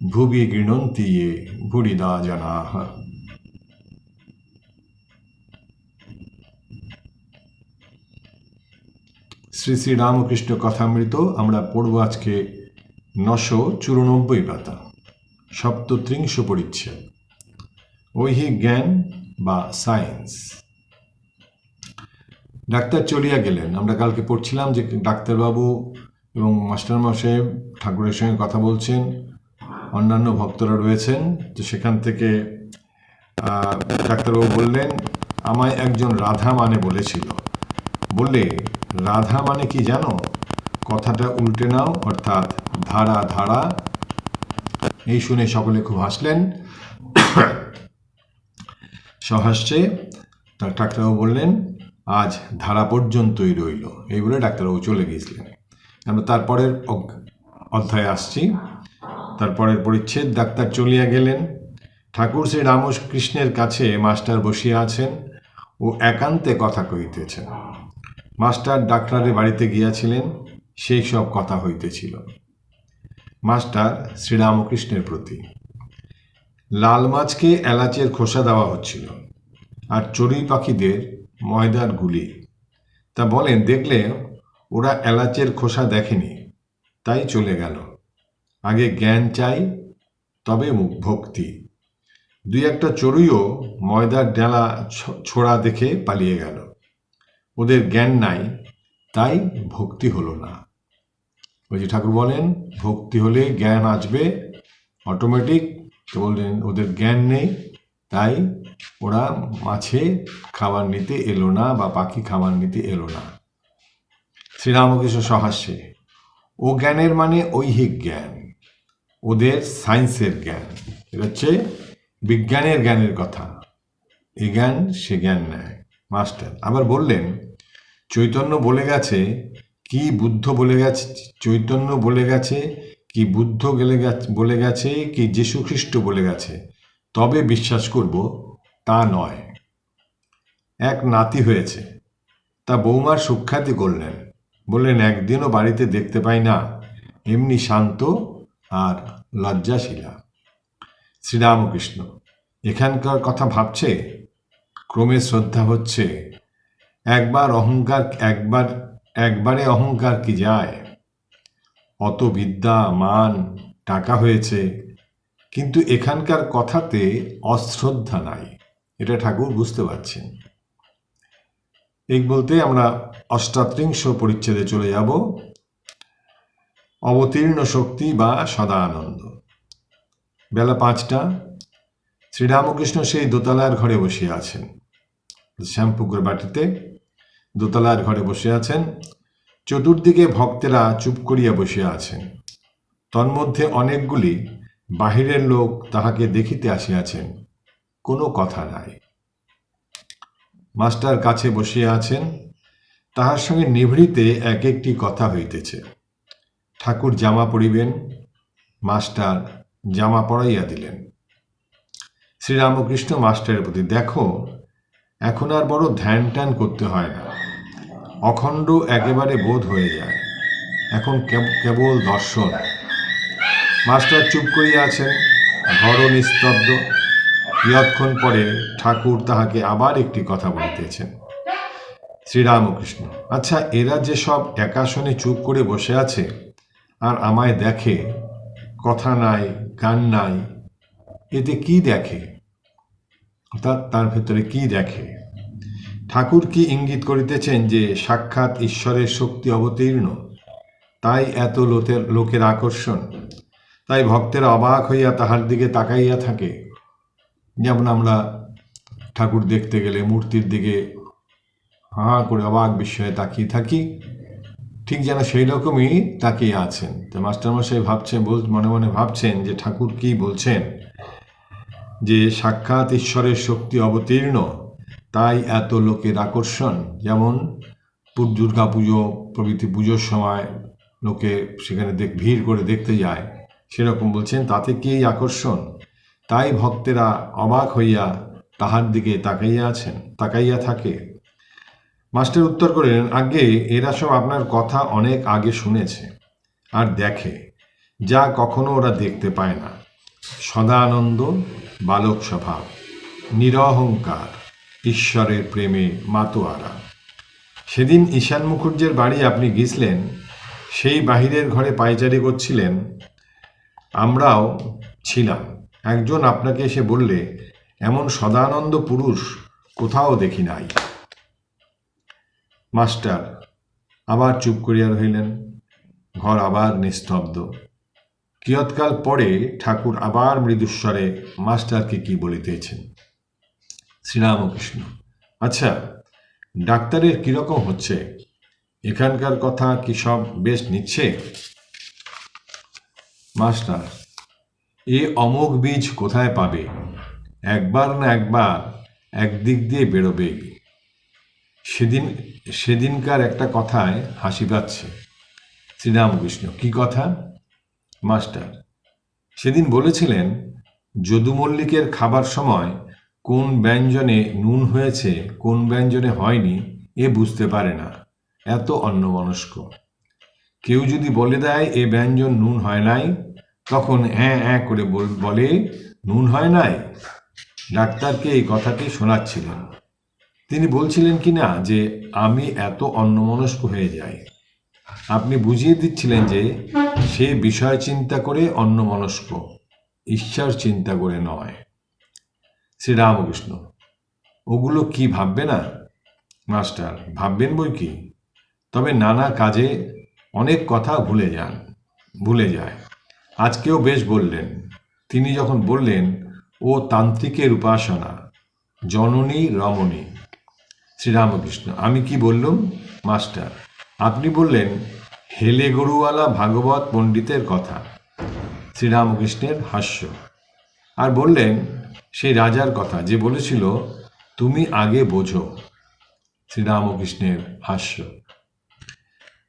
ভুবি গৃণন্তি ইয়ে ভুরিদা জনাহ শ্রী শ্রী রামকৃষ্ণ কথামৃত, আমরা পড়ব আজকে নশো চুরানব্বই পাতা, সপ্তত্রিংশ পরিচ্ছেদ। ঐহিক জ্ঞান বা সায়েন্স। ডাক্তার চলিয়া গেলেন। আমরা কালকে পড়ছিলাম যে ডাক্তারবাবু এবং মাস্টারমশাই ঠাকুরের সঙ্গে কথা বলছেন। অন্যান্য ভক্তরা রয়েছেন, তো সেখান থেকে ডাক্তারবাবু বললেন, আমায় একজন রাধা মানে বলেছিল। বললে, রাধা মানে কি জানো? কথাটা উল্টে নাও, অর্থাৎ ধারা ধারা। এই শুনে সকলে খুব হাসলেন। সহাস্যে তার ডাক্তারবাবু বললেন, আজ ধারা পর্যন্তই রইল। এই বলে ডাক্তারবাবু চলে গিয়েছিলেন। আমরা তারপরের অধ্যায়ে আসছি। তারপরের পরিচ্ছেদ ডাক্তার চলিয়া গেলেন। ঠাকুর শ্রী রামকৃষ্ণের কাছে মাস্টার বসিয়া আছেন ও একান্তে কথা কহিতেছেন। মাস্টার ডাক্তারের বাড়িতে গিয়াছিলেন, সেই সব কথা হইতেছিল। মাস্টার শ্রীরামকৃষ্ণের প্রতি। লাল মাছকে এলাচের খোসা দেওয়া হচ্ছিল আর চড়ুই পাখিদের ময়দার গুলি। তা বলেন, দেখলে ওরা এলাচের খোসা দেখেনি, তাই চলে গেল। আগে জ্ঞান চাই, তবে মুখ ভক্তি। দুই একটা চড়ুইও ময়দার ডেলা ছোড়া দেখে পালিয়ে গেল। ওদের জ্ঞান নাই, তাই ভক্তি হলো না। ওই যে ঠাকুর বলেন, ভক্তি হলে জ্ঞান আসবে, অটোমেটিক। তো বললেন, ওদের জ্ঞান নেই, তাই ওরা মাছে খাবার নিতে এলো না বা পাখি খাবার নিতে এলো না। শ্রীরামকৃষ্ণ সহাস্যে, ও জ্ঞানের মানে ঐহিক জ্ঞান। ওদের সায়েন্সের জ্ঞান। এটা হচ্ছে বিজ্ঞানের জ্ঞানের কথা। এ জ্ঞান, সে জ্ঞান নেয় মাস্টার, আবার বললেন, চৈতন্য বলে গেছে, কি বুদ্ধ বলে গেছে, চৈতন্য বলে গেছে, কি বুদ্ধ গেলে বলে গেছে, কি যীশু খ্রিস্ট বলে গেছে। তবে বিশ্বাস করব, তা নয়। এক নাতি হয়েছে। তা বৌমার সুখ্যাতি করলেন। বললেন, একদিনও বাড়িতে দেখতে পাই না। এমনি শান্ত আর লজ্জাশীলা। শ্রীরামকৃষ্ণ, এখানকার কথা ভাবছে? ক্রমে শ্রদ্ধা হচ্ছে। একবার অহংকার, একবার, একবারে অহংকার কি যায়? অত বিদ্যা, মান, টাকা হয়েছে। কিন্তু এখানকার কথাতে অশ্রদ্ধা নাই। এটা ঠাকুর বুঝতে পারছেন। এই বলতে আমরা অষ্টাত্রিংশ পরিচ্ছেদে চলে যাব। অবতীর্ণ শক্তি বা সদা আনন্দ বেলা পাঁচটা, শ্রীরামকৃষ্ণ সেই দোতলার ঘরে বসে আছেন। শ্যামপুকুর বাটিতে দোতলার ঘরে বসে আছেন। চতুর্দিকে ভক্তেরা চুপ করিয়া বসে আছেন। তন্মধ্যে অনেকগুলি বাহিরের লোক তাহাকে দেখিতে আসিয়াছেন। কোনো কথা নাই। মাস্টার কাছে বসিয়া আছেন। তাহার সঙ্গে নিভৃতে এক একটি কথা হইতেছে। ঠাকুর জামা পরিবেন, মাস্টার জামা পরাইয়া দিলেন। শ্রীরামকৃষ্ণ মাস্টারের প্রতি, দেখো, এখন আর বড় ধ্যান ট্যান করতে হয় না। অখণ্ড একেবারে বোধ হয়ে যায়। এখন কেব- কেবল দর্শন। মাস্টার চুপ করিয়া আছেন ঘর নিস্তব্ধ। কিয়ৎক্ষণ পরে ঠাকুর তাহাকে আবার একটি কথা বলিতেছেন। শ্রীরামকৃষ্ণ আচ্ছা এরা যে সব একাশনে চুপ করে বসে আছে আর আমায় দেখে, কথা নাই, গান নাই, এতে কি দেখে? অর্থাৎ তার ভেতরে কি দেখে? ঠাকুর কি ইঙ্গিত করিতেছেন যে সাক্ষাৎ ঈশ্বরের শক্তি অবতীর্ণ? তাই এত লোকের লোকের আকর্ষণ। তাই ভক্তেরা অবাক হইয়া তাহার দিকে তাকাইয়া থাকে। যেমন আমরা ঠাকুর দেখতে গেলে মূর্তির দিকে হা করে অবাক বিস্ময়ে তাকিয়ে থাকি। ঠিক যেন সেই রকমই তাকিয়ে আছেন। তো মাস্টারমশাই ভাবছেন মনে মনে ভাবছেন যে ঠাকুর কি বলছেন? যে সাক্ষাৎ ঈশ্বরের শক্তি অবতীর্ণ, তাই এত লোকের আকর্ষণ। যেমন দুর্গা পুজো, প্রভৃতি পুজোর সময় লোকে সেখানে দেখ ভিড় করে দেখতে যায়, সেরকম বলছেন, তাতে কি আকর্ষণ? তাই ভক্তেরা অবাক হইয়া তাহার দিকে তাকাইয়া আছেন তাকাইয়া থাকে। মাস্টার উত্তর করিলেন আগে এরা সব আপনার কথা অনেক আগে শুনেছে। আর দেখে, যা কখনো ওরা দেখতে পায় না। সদানন্দ বালক স্বভাব নিরহংকার, ঈশ্বরের প্রেমে মাতোয়ারা। সেদিন ঈশান মুখুর্জের বাড়ি আপনি গিয়েছিলেন, সেই বাহিরের ঘরে পাইচারি করছিলেন, আমরাও ছিলাম। একজন আপনাকে এসে বললে, এমন সদানন্দ পুরুষ কোথাও দেখি নাই মাস্টার, আবার চুপ করিয়া রহিলেন। ঘর আবার নিস্তব্ধ। কিয়ৎকাল পরে ঠাকুর আবার মৃদুস্বরে মাস্টারকে কি বলিতেছেন? শ্রীরামকৃষ্ণ আচ্ছা ডাক্তারের কীরকম হচ্ছে? এখানকার কথা কি সব বেশ নিচ্ছে? মাস্টার, এ অমোঘ বীজ কোথায় পাবে? একবার না একবার একদিক দিয়ে বেরোবেই। সেদিন, সেদিনকার একটা কথায় হাসি পাচ্ছে শ্রীরামকৃষ্ণ কি কথা? মাস্টার, সেদিন বলেছিলেন, যদু মল্লিকের খাবার সময় কোন ব্যঞ্জনে নুন হয়েছে, কোন ব্যঞ্জনে হয়নি, এ বুঝতে পারে না। এত অন্যমনস্ক কেউ যদি বলে দেয়, এ ব্যঞ্জন নুন হয় নাই, তখন হ্যাঁ হ্যাঁ করে বল- বলে, নুন হয় নাই? ডাক্তারকে এই কথাটি শোনাচ্ছিলেন। তিনি বলছিলেন কি না, যে আমি এত অন্যমনস্ক হয়ে যাই। আপনি বুঝিয়ে দিচ্ছিলেন যে সে বিষয় চিন্তা করে অন্যমনস্ক, ঈশ্বর চিন্তা করে নয়। শ্রীরামকৃষ্ণ, ওগুলো কি ভাববে না? মাস্টার, ভাববেন বই কি? তবে নানা কাজে অনেক কথা ভুলে যান, ভুলে যায়। আজকেও বেশ বললেন। তিনি যখন বললেন, ও তান্ত্রিকের উপাসনা, জননী রমণী শ্রীরামকৃষ্ণ। আমি কি বললুম? মাস্টার, আপনি বললেন হেলে গরুওয়ালা ভাগবত পণ্ডিতের কথা, শ্রীরামকৃষ্ণের হাস্য। আর বললেন সেই রাজার কথা, যে বলেছিল, তুমি আগে বোঝো শ্রীরামকৃষ্ণের হাস্য।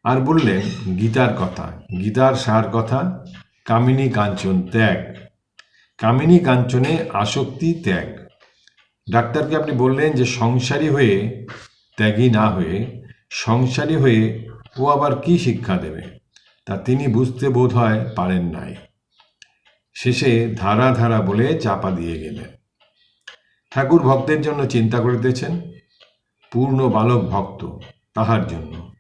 আর বললেন গীতার কথা, গীতার সার কথা, কামিনী কাঞ্চন ত্যাগ। কামিনী কাঞ্চনে আসক্তি ত্যাগ। ডাক্তারকে আপনি বললেন যে সংসারী হয়ে, ত্যাগী না হয়ে, সংসারী হয়ে ও আবার কি শিক্ষা দেবে? তা তিনি বুঝতে বোধ হয় পারেন নাই। শেষে ধারা ধারা বলে চাপা দিয়ে গেলেন। ঠাকুর ভক্তের জন্য চিন্তা করিতেছেন। পূর্ণ বালক ভক্ত তাহার জন্য।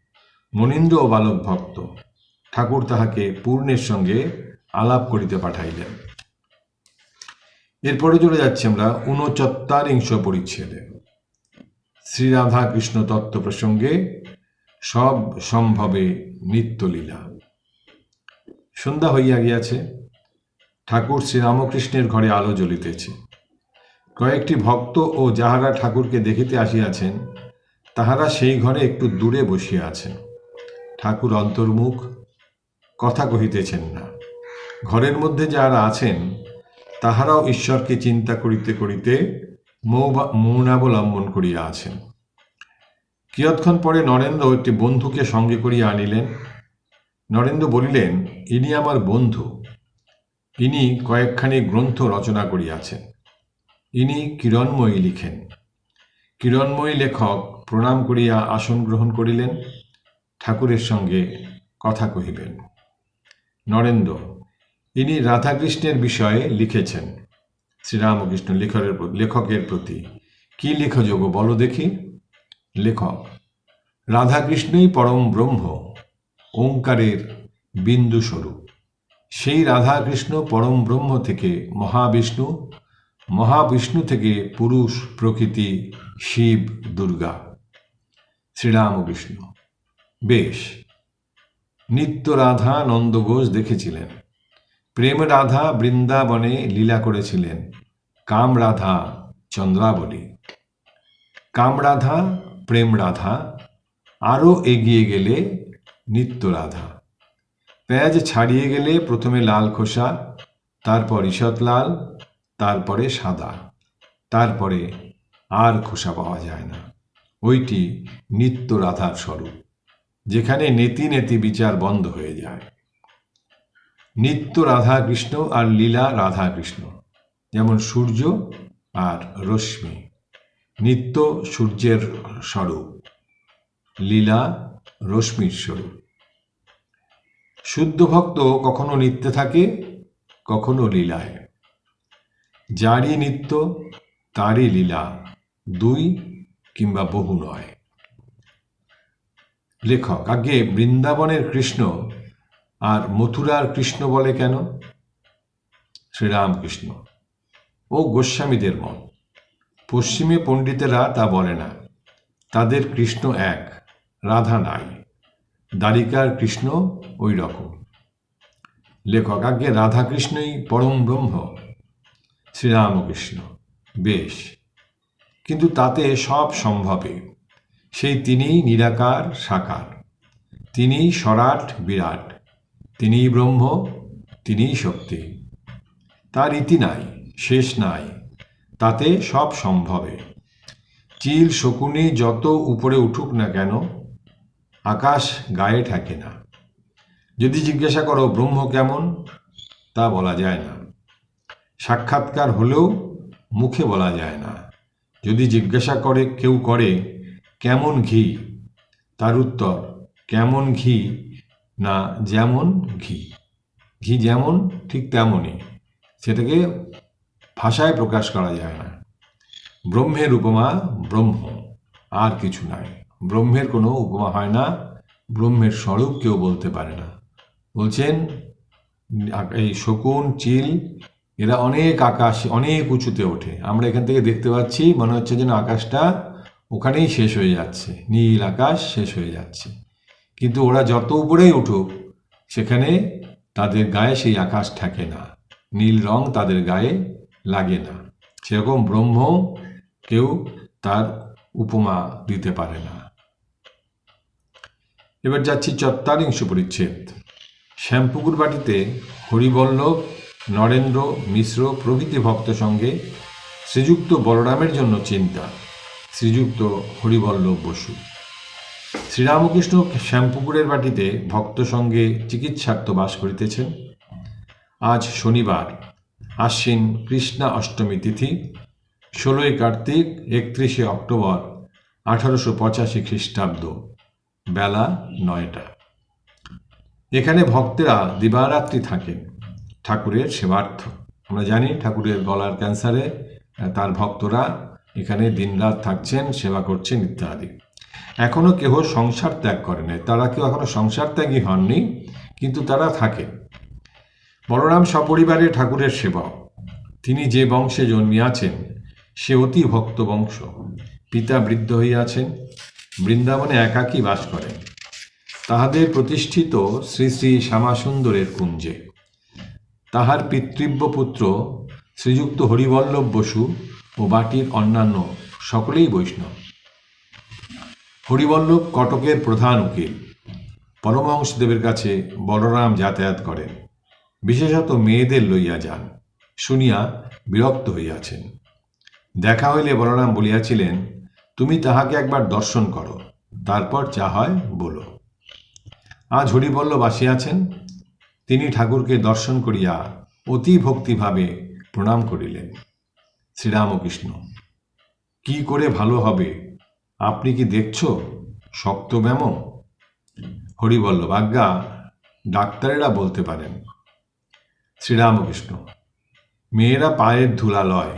মনীন্দ্র বালক ভক্ত। ঠাকুর তাহাকে পূর্ণের সঙ্গে আলাপ করিতে পাঠাইলেন। এরপরে চলে যাচ্ছি আমরা ঊনচত্বারিংশ পরিচ্ছেদে। শ্রীরাধা কৃষ্ণ তত্ত্ব প্রসঙ্গে সব সম্ভবে নিত্যলীলা। সন্ধ্যা হইয়া গিয়াছে, ঠাকুর শ্রীরামকৃষ্ণের ঘরে আলো জ্বলিতেছে। কয়েকটি ভক্ত ও যাহারা ঠাকুরকে দেখিতে আসিয়াছেন, তাহারা সেই ঘরে একটু দূরে বসিয়া আছেন। ঠাকুর অন্তর্মুখ, কথা কহিতেছেন না। ঘরের মধ্যে যাহারা আছেন তাহারাও ঈশ্বরকে চিন্তা করিতে করিতে মৌনাবলম্বন করিয়া আছেন। কিয়ৎক্ষণ পরে নরেন্দ্র একটি বন্ধুকে সঙ্গে করিয়া আনিলেন। নরেন্দ্র বলিলেন, ইনি আমার বন্ধু। ইনি কয়েকখানি গ্রন্থ রচনা করিয়াছেন। ইনি কিরণময়ী লিখেন। কিরণময়ী লেখক প্রণাম করিয়া আসন গ্রহণ করিলেন। ঠাকুরের সঙ্গে কথা কহিবেন নরেন্দ্র ইনি রাধাকৃষ্ণের বিষয়ে লিখেছেন। শ্রীরামকৃষ্ণ লেখকের লেখকের প্রতি। কি লেখযোগ্য বলো দেখি? লেখক, রাধাকৃষ্ণই পরম ব্রহ্ম, ওঙ্কারের বিন্দু স্বরূপ সেই রাধাকৃষ্ণ পরম ব্রহ্ম থেকে মহাবিষ্ণু মহাবিষ্ণু থেকে পুরুষ, প্রকৃতি, শিব, দুর্গা। শ্রীরামকৃষ্ণ, বেশ। নিত্য রাধা নন্দ ঘোষ দেখেছিলেন। প্রেম রাধা বৃন্দাবনে লীলা করেছিলেন। কাম রাধা চন্দ্রাবলী। কাম রাধা প্রেম রাধা আরও এগিয়ে গেলে নিত্য রাধা পেঁয়াজ ছাড়িয়ে গেলে প্রথমে লাল খোসা, তারপর ঈষৎ লাল তারপরে সাদা। তারপরে আর খোসা পাওয়া যায় না। ওইটি নিত্য রাধার স্বরূপ, যেখানে নেতি নেতি বিচার বন্ধ হয়ে যায়। নিত্য রাধা কৃষ্ণ আর লীলা রাধা কৃষ্ণ যেমন সূর্য আর রশ্মি, নিত্য সূর্যের স্বরূপ, লীলা রশ্মির স্বরূপ। শুদ্ধ ভক্ত কখনো নিত্যে থাকে, কখনো লীলায়। যারই নিত্য, তারই লীলা, দুই কিংবা বহু নয়। লেখক আগে বৃন্দাবনের কৃষ্ণ আর মথুরার কৃষ্ণ বলে কেন? শ্রীরামকৃষ্ণ। ও গোস্বামীদের মত পশ্চিমে পণ্ডিতেরা তা বলে না। তাদের কৃষ্ণ এক, রাধা নাই। দ্বারিকার কৃষ্ণ ওই রকম। লেখক আগে রাধাকৃষ্ণই পরম ব্রহ্ম। শ্রীরামকৃষ্ণ, বেশ। কিন্তু তাতে সব সম্ভবে। সেই তিনিই নিরাকার, সাকার। তিনিই সরাট, বিরাট। তিনিই ব্রহ্ম, তিনিই শক্তি। তার ইতি নাই, শেষ নাই, তাতে সব সম্ভবে। চিল শকুনি যত উপরে উঠুক না কেন, আকাশ গায়ে ঠেকে না। যদি জিজ্ঞাসা করো, ব্রহ্ম কেমন? তা বলা যায় না। সাক্ষাৎকার হলেও মুখে বলা যায় না। যদি জিজ্ঞাসা করে, কেউ করে, কেমন ঘি? তার উত্তর, কেমন ঘি? না যেমন ঘি। ঘি যেমন, ঠিক তেমনই। সেটাকে ভাষায় প্রকাশ করা যায় না। ব্রহ্মের উপমা ব্রহ্ম, আর কিছু নাই। ব্রহ্মের কোনো উপমা হয় না, ব্রহ্মের স্বরূপ কেউ বলতে পারে না। বলছেন, এই শকুন, চিল, এরা অনেক আকাশ, অনেক উঁচুতে ওঠে। আমরা এখান থেকে দেখতে পাচ্ছি, মনে হচ্ছে যেন আকাশটা ওখানেই শেষ হয়ে যাচ্ছে, নীল আকাশ শেষ হয়ে যাচ্ছে। কিন্তু ওরা যত উপরেই উঠুক, সেখানে তাদের গায়ে সেই আকাশ ঠেকে না। নীল রং তাদের গায়ে লাগে না। সেরকম ব্রহ্ম কেউ তার উপমা দিতে পারে না। এবার যাচ্ছি চত্বারিংশ পরিচ্ছেদ। শ্যামপুকুর বাটিতে হরিবল্লভ, নরেন্দ্র মিশ্র প্রভৃতি ভক্ত সঙ্গে শ্রীযুক্ত বলরামের জন্য চিন্তা। শ্রীযুক্ত হরিবল্লভ বসু। শ্রীরামকৃষ্ণ শ্যামপুকুরের বাটিতে ভক্ত সঙ্গে চিকিৎসার্থ বাস করিতেছেন। আজ শনিবার, আশ্বিন কৃষ্ণা অষ্টমী তিথি, ষোলোই কার্তিক, একত্রিশে অক্টোবর, আঠারোশো পঁচাশি খ্রিস্টাব্দ, বেলা নয়টা। এখানে ভক্তেরা দিবারাত্রি থাকেন, ঠাকুরের সেবার্থ। আমরা জানি ঠাকুরের গলার ক্যান্সারে তার ভক্তরা এখানে দিনরাত থাকছেন, সেবা করছেন ইত্যাদি। এখনও কেহ সংসার ত্যাগ করে নাই। তারা কেউ এখনও সংসার ত্যাগী হননি, কিন্তু তারা থাকে। বলরাম সপরিবারে ঠাকুরের সেবক তিনি যে বংশে জন্মিয়াছেন, সে অতি ভক্ত বংশ। পিতা বৃদ্ধ হইয়াছেন, বৃন্দাবনে একাকী বাস করেন। তাহাদের প্রতিষ্ঠিত শ্রী শ্রী শ্যামাসুন্দরের কুঞ্জে। তাহার পিতৃব্য পুত্র শ্রীযুক্ত হরিবল্লভ বসু ও বাটির অন্যান্য সকলেই বৈষ্ণব। হরিবল্লভ কটকের প্রধান উকিল। পরমহংসদেবের কাছে বলরাম যাতায়াত করেন। বিশেষত মেয়েদের লইয়া যান। শুনিয়া বিরক্ত হইয়াছেন। দেখা হইলে বলরাম বলিয়াছিলেন, তুমি তাহাকে একবার দর্শন করো, তারপর যা হয় বলো। আজ হরিবল্লভ আসিয়াছেন। তিনি ঠাকুরকে দর্শন করিয়া অতি ভক্তিভাবে প্রণাম করিলেন। শ্রীরামকৃষ্ণ, কি করে ভালো হবে আপনি কি দেখছ? শক্ত ব্যাম হরিবল্লভ আজ্ঞা, ডাক্তারেরা বলতে পারেন। শ্রীরামকৃষ্ণ, মেয়েরা পায়ের ধুলা লয়,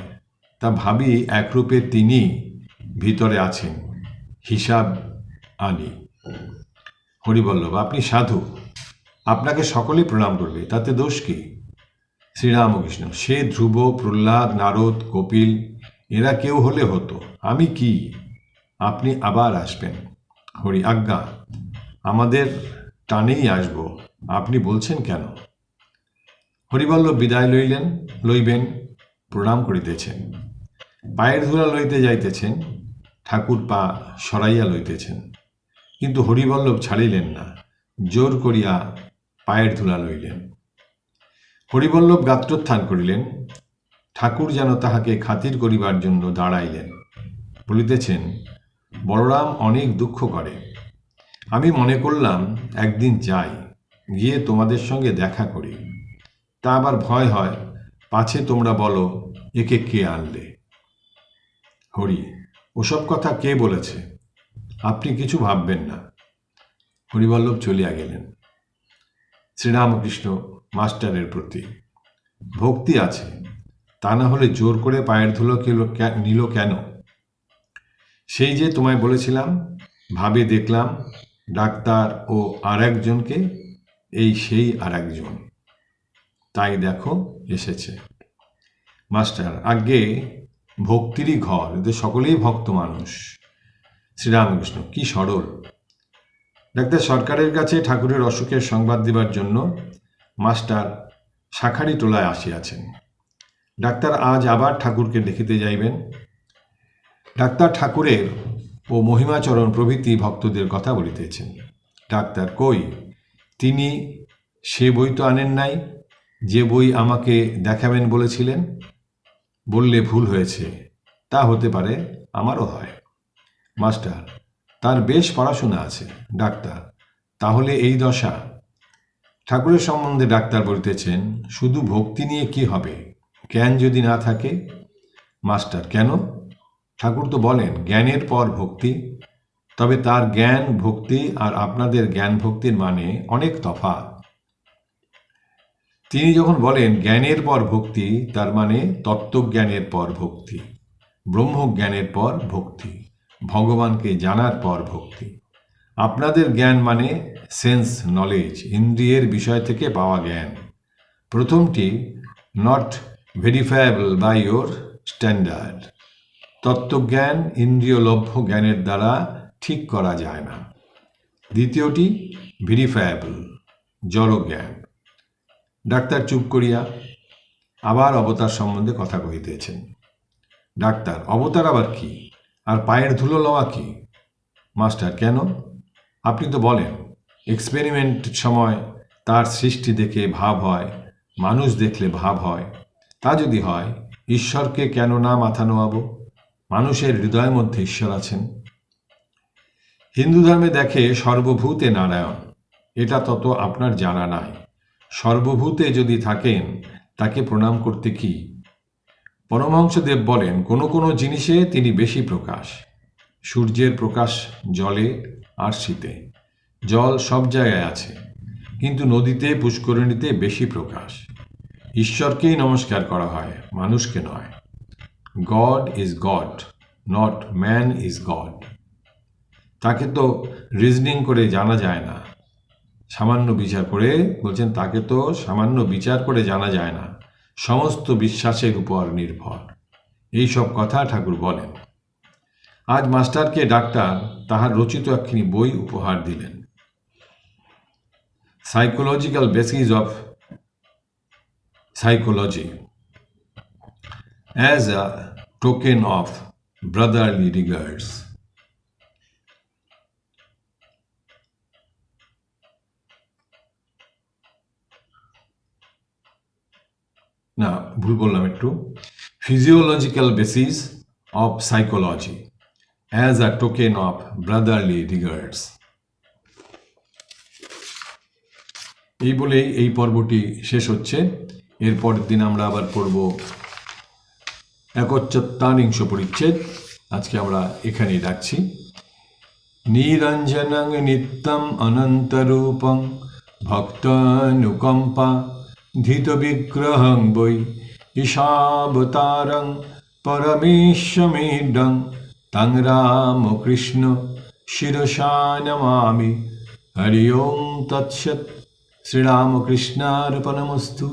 তা ভাবি একরূপে তিনি ভিতরে আছেন। হিসাব আনি। হরিবল্লভ, আপনি সাধু। আপনাকে সকলেই প্রণাম করবে, তাতে দোষ কি? শ্রীরামকৃষ্ণ, সে ধ্রুব, প্রহ্লাদ, নারদ, কপিল, এরা কেউ হলে হতো। আমি কি? আপনি আবার আসবেন। হরি আজ্ঞা, আমাদের টানেই আসব। আপনি বলছেন কেন? হরিবল্লভ বিদায় লইলেন, লইবেন, প্রণাম করিতেছেন। পায়ের ধুলা লইতে যাইতেছেন, ঠাকুর পা সরাইয়া লইতেছেন। কিন্তু হরিবল্লভ ছাড়িলেন না, জোর করিয়া পায়ের ধুলা লইলেন। হরিবল্লভ গাত্রোত্থান করিলেন, ঠাকুর যেন তাহাকে খাতির করিবার জন্য দাঁড়াইলেন। বলিতেছেন বলরাম অনেক দুঃখ করে। আমি মনে করলাম, একদিন যাই, গিয়ে তোমাদের সঙ্গে দেখা করি। তা আবার ভয় হয়, পাছে তোমরা বলো, একে কে আনলে? হরি, ওসব কথা কে বলেছে? আপনি কিছু ভাববেন না। হরিবল্লভ চলিয়া গেলেন। শ্রীরামকৃষ্ণ মাস্টারের প্রতি, ভক্তি আছে, তা না হলে জোর করে পায়ের ধুলো নিল কেন? সেই যে তোমায় বলেছিলাম, ভাবে দেখলাম, ডাক্তার ও আর একজনকে এই সেই আর একজন তাই দেখো, এসেছে। মাস্টার আগে ভক্তিরই ঘর, এদের সকলেই ভক্ত মানুষ। শ্রীরামকৃষ্ণ, কি সরল। ডাক্তার সরকারের কাছে ঠাকুরের অসুখের সংবাদ দেবার জন্য মাস্টার শাখারি টোলায় আসিয়াছেন। ডাক্তার আজ আবার ঠাকুরকে দেখিতে যাইবেন। ডাক্তার ঠাকুরের ও মহিমাচরণ প্রভৃতি ভক্তদের কথা বলিতেছেন। ডাক্তার কই, তিনি সে বই তো আনেন নাই, যে বই আমাকে দেখাবেন বলেছিলেন, বললে ভুল হয়েছে, তা হতে পারে আমারও হয়। মাস্টার, তার বেশ পড়াশোনা আছে। ডাক্তার, তাহলে এই দশা। ঠাকুরের সম্বন্ধে ডাক্তার বলতেছেন, শুধু ভক্তি নিয়ে কি হবে? জ্ঞান যদি না থাকে, মাস্টার, কেন? ঠাকুর তো বলেন, জ্ঞানের পর ভক্তি। তবে তার জ্ঞান, ভক্তি আর আপনাদের জ্ঞান ভক্তির মানে অনেক তফাৎ। তিনি যখন বলেন, জ্ঞানের পর ভক্তি তার মানে তত্ত্বজ্ঞানের পর ভক্তি, ব্রহ্মজ্ঞানের পর ভক্তি, ভগবানকে জানার পর ভক্তি। আপনাদের জ্ঞান মানে সেন্স, নলেজ, ইন্দ্রিয়ের বিষয় থেকে পাওয়া জ্ঞান। প্রথমটি not verifiable by your standard. তত্ত্বজ্ঞান ইন্দ্রিয়লভ্য জ্ঞানের দ্বারা ঠিক করা যায় না। দ্বিতীয়টি ভেরিফায়েবল জড়জ্ঞান। ডাক্তার চুপ করিয়া আবার অবতার সম্বন্ধে কথা কহিতেছেন। ডাক্তার, অবতার আবার কি? আর পায়ের ধুলো লওয়া কি? মাস্টার, কেন? আপনি তো বলেন এক্সপেরিমেন্ট সময় তার সৃষ্টি দেখে ভাব হয়, মানুষ দেখলে ভাব হয়। তা যদি হয়, ঈশ্বরকে কেন না মাথা নোয়াবো? মানুষের হৃদয়ের মধ্যে ঈশ্বর আছেন। হিন্দু ধর্মে দেখে সর্বভূতে নারায়ণ, এটা তত আপনার জানা নাই। সর্বভূতে যদি থাকেন, তাকে প্রণাম করতে কি? পরমহংসদেব বলেন, কোনো কোনো জিনিসে তিনি বেশি প্রকাশ। সূর্যের প্রকাশ জলে আর শীতে। জল সব জায়গায় আছে, কিন্তু নদীতে, পুষ্করিণীতে বেশি প্রকাশ। ঈশ্বরকেই নমস্কার করা হয়, মানুষকে নয়। God is God not man is God তাকে তো রিজনিং করে জানা যায় না। সামান্য বিচার করে বলছেন, তাকে তো সামান্য বিচার করে জানা যায় না। সমস্ত বিশ্বাসের উপর নির্ভর। এই সব কথা ঠাকুর বলেন। আজ মাস্টারকে ডাক্তার তাহার রচিত একখানি বই উপহার দিলেন। Psychological basis of psychology as a token of brotherly regards. না, ভুল বললাম একটু। Physiological basis of psychology as a token of brotherly regards এই বলেই এই পর্বটি শেষ হচ্ছে। এরপর দিন আমরা আবার পড়ব একচ্চত্তানিংশ পরিচ্ছেদ আজকে আমরা এখানেই রাখছি। নিরঞ্জনং নিত্যম অনন্তরূপং ভক্তানুকম্পা ধৃত বিগ্রহং বৈ ঈশাবতারং পরমেশ্বমেডং তং রামকৃষ্ণ শিরসা নমামি হরি ওম তৎসৎ। শ্রীরামকৃষ্ণার্পণমস্তু।